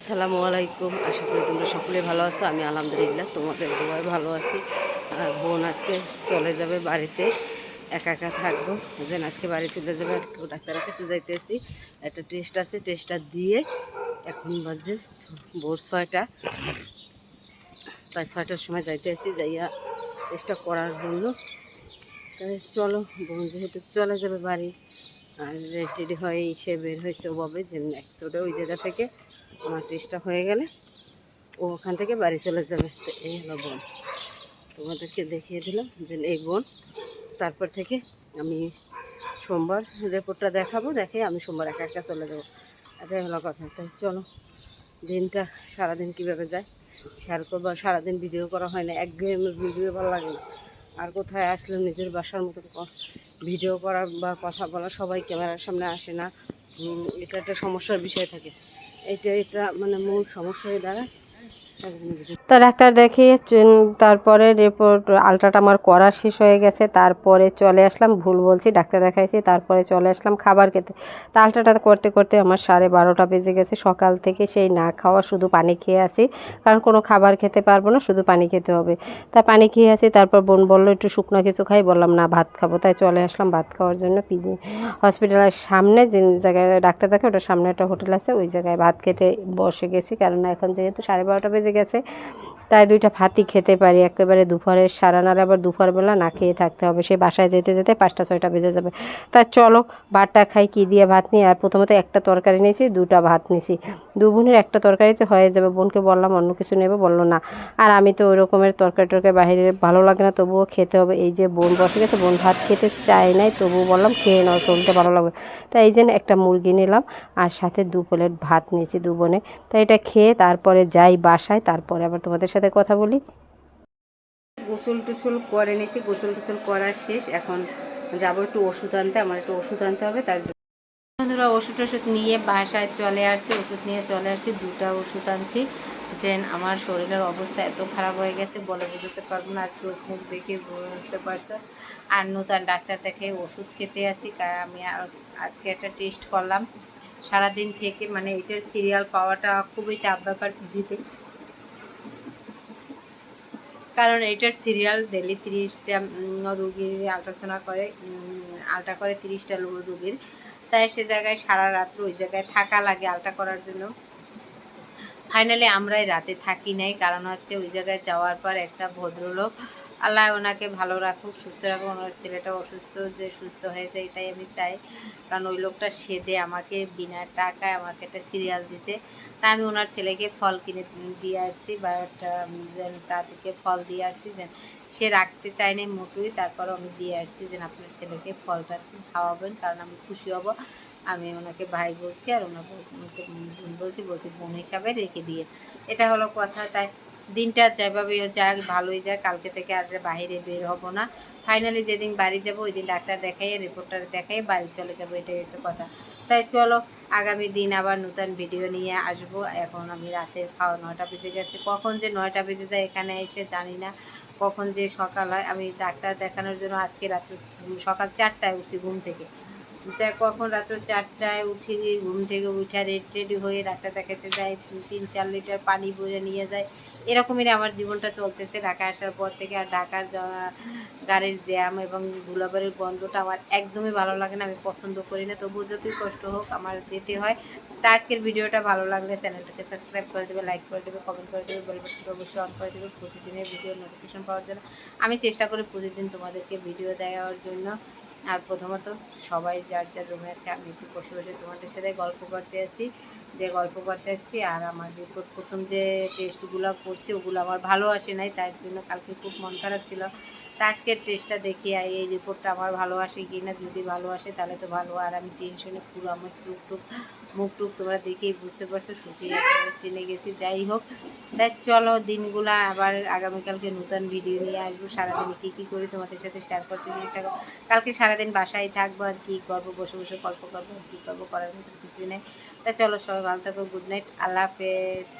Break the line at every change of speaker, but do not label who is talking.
আসসালামু আলাইকুম। আশা করি তোমরা সকলে ভালো আছো। আমি আলহামদুলিল্লাহ তোমাদের সবাই ভালো আছি। আর বোন আজকে চলে যাবে বাড়িতে। একা একা থাকব। যেন আজকে বাড়ি চলে যাবে। আজকে ডাক্তারের কাছে যাইতেছি। একটা টেস্ট আছে। টেস্টটা দিয়ে এখন বাজে ভোর ছয়টা। তাই ছয়টার সময় যাইতেছি। যাইয়া টেস্টটা করার জন্য। তাই চলো, বোন যেহেতু চলে যাবে বাড়ি। আর রেডি হয়ে সে বের হয়েছে ওভাবে যে একশোটা ওই জায়গা থেকে আমার টেস্টটা হয়ে গেলে ও ওখান থেকে বাড়ি চলে যাবে। তো এই হলো বোন। তোমাদেরকে দেখিয়ে দিলাম যে এই বোন, তারপর থেকে আমি সোমবার রিপোর্টটা দেখাবো, দেখে আমি সোমবার একা একা চলে যাব। এটাই হলো কথা। তাই চলো, দিনটা সারাদিন কীভাবে যায়? শেয়ার করব। সারাদিন ভিডিও করা হয় না একঘেয়েমের ভিডিও ভালো লাগে না। আর কোথায় আসলে নিজের বাসার মতন ক- ভিডিও করা বা কথা বলা সবাই ক্যামেরার সামনে আসে না। এটা একটা সমস্যার বিষয় থাকে। এটা এটা মানে মূল সমস্যা হয়ে দাঁড়ায়।
তো ডাক্তার দেখিয়ে তারপরে রিপোর্ট আলট্রাটা আমার করা শেষ হয়ে গেছে। তারপরে চলে আসলাম, ভুল বলছি, ডাক্তার দেখাইছি, তারপরে চলে আসলাম খাবার খেতে। তা আলট্রাটা করতে করতে আমার সাড়ে বারোটা বেজে গেছে। সকাল থেকে সেই না খাওয়া, শুধু পানি খেয়ে আছি কারণ কোনো খাবার খেতে পারব না, শুধু পানি খেতে হবে। তা পানি খেয়ে আছি তারপর বোন বলল, একটু শুকনো কিছু খাই। বললাম, না, ভাত খাব। তাই চলে আসলাম ভাত খাওয়ার জন্য পিজি হসপিটালের সামনে। যে জায়গায় ডাক্তার দেখে ওটার সামনে একটা হোটেল আছে। ওই জায়গায় ভাত খেতে বসে গেছি। কারণ এখন যেহেতু সাড়ে বারোটা বেজে গেছে। তাই দুইটা ভাতই খেতে পারি। একেবারে দুপুরের সারা নাড়ে আবার দুপুরবেলা না খেয়ে থাকতে হবে। সেই বাসায় যেতে যেতে পাঁচটা, ছয়টা বেজে যাবে। তা চলো ভাতটা খাই, কী দিয়ে ভাত নিই? আর প্রথমত একটা তরকারি নিয়েছি, দুটা ভাত নিয়েছি। দু বোনের একটা তরকারিতে হয়ে যাবে। বোনকে বললাম, অন্য কিছু নেবে, বলল না। আর আমি তো ওই রকমের তরকারি টরকারি বাইরে ভালো লাগে না, তবুও খেতে হবে। এই যে বোন বসে গেছে, বোন ভাত খেতে চায় নাই, তবুও বললাম, খেয়ে নাও চলতে ভালো লাগবে। তাই এই জন্য একটা মুরগি নিলাম, আর সাথে দু প্লেট ভাত নিয়েছি দু বোনে। তাই এটা খেয়ে তারপরে যাই বাসায়, তারপরে আবার তোমাদের সাথে কথা বলি।
গোসল টুসল করে নিয়েছি গোসল টুসল করার শেষ। এখন যাব একটু ওষুধ আনতে, আমার একটু ওষুধ আনতে হবে, তার জন্য। বন্ধুরা, ওষুধ টষুধ নিয়ে বাসায় চলে আসছি, ওষুধ নিয়ে চলে আসছি, দুটা ওষুধ আনছি। যে আমার শরীরের অবস্থা এত খারাপ হয়ে গেছে, বলে বুঝতে পারব না, আর চোখ মুখ দেখে বুঝতে পারছ। আর নতুন ডাক্তার দেখে ওষুধ খেতে আসি আমি আজকে একটা টেস্ট করলাম। সারাদিন থেকে মানে এটার সিরিয়াল পাওয়াটা খুবই টাফ ব্যাপার পিজিতে কারণ এটার সিরিয়াল ডেলি তিরিশটা রুগীর আলোচনা করে আলটা করে তিরিশটা রুগীর। তাই সে জায়গায় সারা রাত্র ওই জায়গায় থাকা লাগে আলটা করার জন্য। ফাইনালি আমরাই রাতে থাকি নাই। কারণ হচ্ছে ওই জায়গায় যাওয়ার পর একটা ভদ্রলোক, আল্লাহ ওনাকে ভালো রাখুক, সুস্থ রাখুক। ওনার ছেলেটা অসুস্থ, যে সুস্থ হয়েছে এটাই আমি চাই। কারণ ওই লোকটা সেদে আমাকে বিনা টাকায় আমাকে একটা সিরিয়াল দিছে। তা আমি ওনার ছেলেকে ফল কিনে দিয়ে আসছি বা তাদেরকে ফল দিয়ে আসছি যেন সে রাখতে চায় চায়নি মোটুই। তারপরও আমি দিয়ে আসছি যেন আপনার ছেলেকে ফলটা খাওয়াবেন, কারণ আমি খুশি হব। আমি ওনাকে ভাই বলছি আর ওনাকে ওনাকে বোন বলছি বলছি বোন হিসাবে রেখে দিয়ে। এটা হলো কথা, তাই দিনটা যেভাবে যাক, ভালোই যায় কালকে থেকে আর বাইরে বের হব না। ফাইনালি যেদিন বাড়ি যাব, ওই দিন ডাক্তার দেখাই রিপোর্টার দেখাই বাড়ি চলে যাব, এটাই হচ্ছে কথা। তাই চলো, আগামী দিন আবার নতুন ভিডিও নিয়ে আসব। এখন আমি রাতের খাওয়া নয়টা বেজে গেছে। কখন যে নয়টা বেজে যায় এখানে এসে জানি না। কখন যে সকাল হয়, আমি ডাক্তার দেখানোর জন্য আজকে রাত্রে সকাল চারটায় উঠছি ঘুম থেকে। যা কখন রাত্র চারটায় উঠে গিয়ে ঘুম থেকে উঠে রেডি রেডি হয়ে ডাক্তার দেখাতে যায়, তিন চার লিটার পানি বয়ে নিয়ে যায়। এরকমই আমার জীবনটা চলতেছে। ঢাকা আসার পর থেকে আর ঢাকার যাওয়া- গাড়ির জ্যাম এবং ধুলাবাড়ির গন্ধটা আমার একদমই ভালো লাগে না, আমি পছন্দ করি না। তবুও যতই কষ্ট হোক আমার যেতে হয়। তা আজকের ভিডিওটা ভালো লাগলে চ্যানেলটাকে সাবস্ক্রাইব করে দেবে, লাইক করে দেবে কমেন্ট করে দেবে বেল বাটনটা অবশ্যই অন করে দেবে। প্রতিদিনের ভিডিও নোটিফিকেশন পাওয়ার জন্য আমি চেষ্টা করি প্রতিদিন তোমাদেরকে ভিডিও দেওয়ার জন্য। আর প্রথমত সবাই যার যার রুমে আছে, আমি একটু বসে বসে তোমাদের সাথে গল্প করতে আছি, যে গল্প করতে আছি আর আমার রিপোর্ট প্রথম যে টেস্টগুলো করছি, ওগুলো আমার ভালো আসে নাই, তার জন্য কালকে খুব মন খারাপ ছিল। তা আজকের টেস্টটা দেখি এই রিপোর্টটা আমার ভালো আসে কি না, যদি ভালো আসে তাহলে তো ভালো, আর আমি টেনশনে পুরো আমার চুপ টুক, মুখ টুক তোমরা দেখেই বুঝতে পারছ, শুকিয়ে টেনে গেছি, যাই হোক। তাই চলো দিনগুলো আবার আগামীকালকে নতুন ভিডিও নিয়ে আসব, সারাদিনে কী কী করি তোমাদের সাথে শেয়ার করতে চেষ্টা কালকে সারাদিন বাসায় থাকব আর কি করব, বসে বসে গল্প করব, আর কি করব, করার মতো কিছুই নেই। তা চলো সবাই ভালো থাকো গুড নাইট আল্লাহ হাফেজ।